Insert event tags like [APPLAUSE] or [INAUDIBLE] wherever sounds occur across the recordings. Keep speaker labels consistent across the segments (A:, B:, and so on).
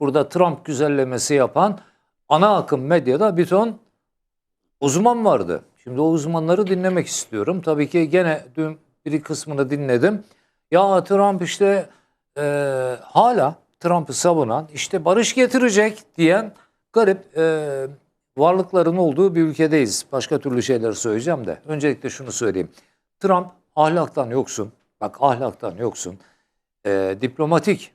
A: burada Trump güzellemesi yapan ana akım medyada bir ton uzman vardı. Şimdi o uzmanları dinlemek istiyorum. Tabii ki gene dün bir kısmını dinledim. Ya Trump işte e, hala Trump'ı savunan işte barış getirecek diyen garip e, varlıkların olduğu bir ülkedeyiz. Başka türlü şeyler söyleyeceğim de. Öncelikle şunu söyleyeyim. Trump ahlaktan yoksun. Bak ahlaktan yoksun. E, diplomatik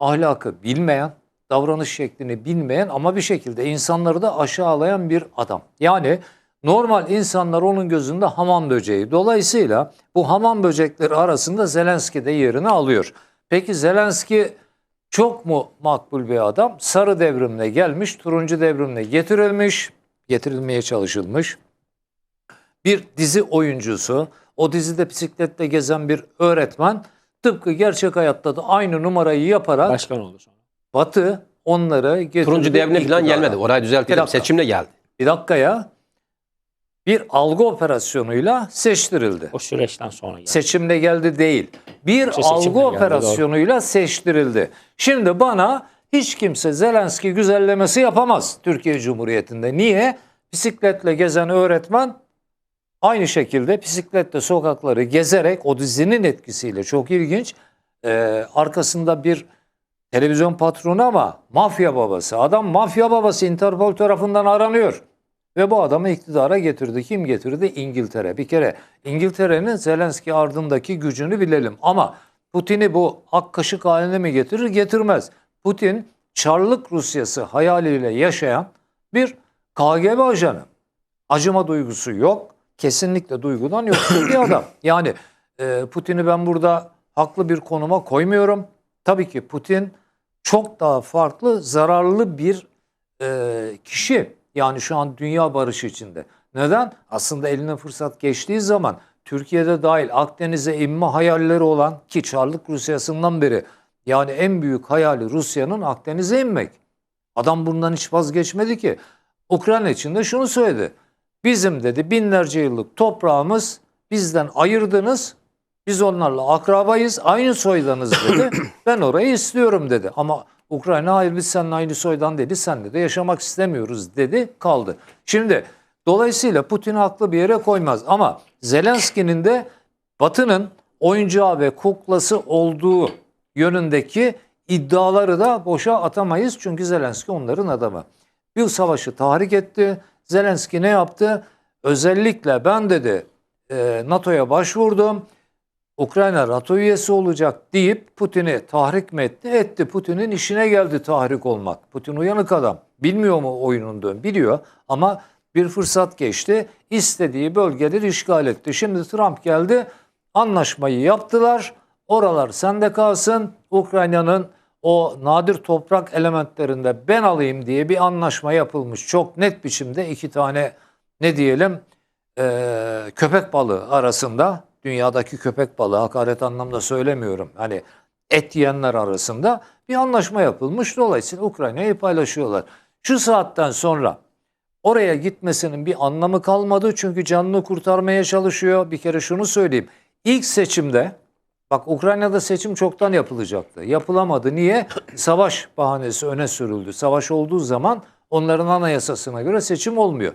A: ahlakı bilmeyen, davranış şeklini bilmeyen ama bir şekilde insanları da aşağılayan bir adam. Yani normal insanlar onun gözünde hamam böceği. Dolayısıyla bu hamam böcekleri arasında Zelenski de yerini alıyor. Peki Zelenski çok mu makbul bir adam? Sarı devrimle gelmiş, turuncu devrimle getirilmiş, getirilmeye çalışılmış. Bir dizi oyuncusu, o dizide bisikletle gezen bir öğretmen tıpkı gerçek hayatta da aynı numarayı yaparak
B: Başkan oldu sonra.
A: Batı onları getirdi.
C: Turuncu devrimle falan gelmedi. Orayı düzeltelim. Seçimle geldi.
A: Bir dakika ya. Bir algı operasyonuyla seçtirildi.
B: O süreçten sonra geldi.
A: Seçimle geldi değil. Bir
B: İşte
A: algı
B: geldi,
A: operasyonuyla seçtirildi. Şimdi bana hiç kimse Zelenski güzellemesi yapamaz Türkiye Cumhuriyeti'nde. Niye? Bisikletle gezen öğretmen aynı şekilde bisikletle sokakları gezerek o dizinin etkisiyle çok ilginç. Ee, arkasında bir televizyon patronu ama mafya babası. Adam mafya babası Interpol tarafından aranıyor. Ve bu adamı iktidara getirdi. Kim getirdi? İngiltere. Bir kere İngiltere'nin Zelenski ardındaki gücünü bilelim. Ama Putin'i bu ak kaşık haline mi getirir? Getirmez. Putin Çarlık Rusyası hayaliyle yaşayan bir KGB ajanı. Acıma duygusu yok. Kesinlikle duygudan yoksun bir adam. Yani Putin'i ben burada haklı bir konuma koymuyorum. Tabii ki Putin çok daha farklı, zararlı bir e, kişi. Yani şu an dünya barışı içinde. Neden? Aslında eline fırsat geçtiği zaman Türkiye'de dahil Akdeniz'e inme hayalleri olan ki Çarlık Rusyası'ndan beri yani en büyük hayali Rusya'nın Akdeniz'e inmek. Adam bundan hiç vazgeçmedi ki. Ukrayna için de şunu söyledi. Bizim dedi binlerce yıllık toprağımız bizden ayırdınız. Biz onlarla akrabayız. Aynı soydanız dedi. [CLEARS THROAT] ben orayı istiyorum dedi. Ama Ukrayna hayır biz seninle aynı soydan dedi. Senle de yaşamak istemiyoruz dedi. Kaldı. Şimdi dolayısıyla Putin haklı bir yere koymaz. Ama Zelenski'nin de Batı'nın oyuncağı ve kuklası olduğu yönündeki iddiaları da boşa atamayız. Çünkü Zelenski onların adamı. Bir savaşı tahrik etti. Zelenski ne yaptı? Özellikle ben dedi e, NATO'ya başvurdum. Ukrayna NATO üyesi olacak deyip Putin'i tahrik mi etti? Etti. Putin'in işine geldi tahrik olmak. Putin uyanık adam. Bilmiyor mu oyunun dön? Biliyor ama bir fırsat geçti. İstediği bölgeleri işgal etti. Şimdi Trump geldi. Anlaşmayı yaptılar. Oralar sende kalsın. Ukrayna'nın o nadir toprak elementlerinde ben alayım diye bir anlaşma yapılmış. Çok net biçimde iki tane ne diyelim eee, köpek balığı arasında dünyadaki köpek balığı hakaret anlamda söylemiyorum. Hani et yiyenler arasında bir anlaşma yapılmış. Dolayısıyla Ukrayna'yı paylaşıyorlar. Şu saatten sonra oraya gitmesinin bir anlamı kalmadı. Çünkü canını kurtarmaya çalışıyor. Bir kere şunu söyleyeyim. İlk seçimde bak Ukrayna'da seçim çoktan yapılacaktı. Yapılamadı. Niye? [CLEARS THROAT] Savaş bahanesi öne sürüldü. Savaş olduğu zaman onların anayasasına göre seçim olmuyor.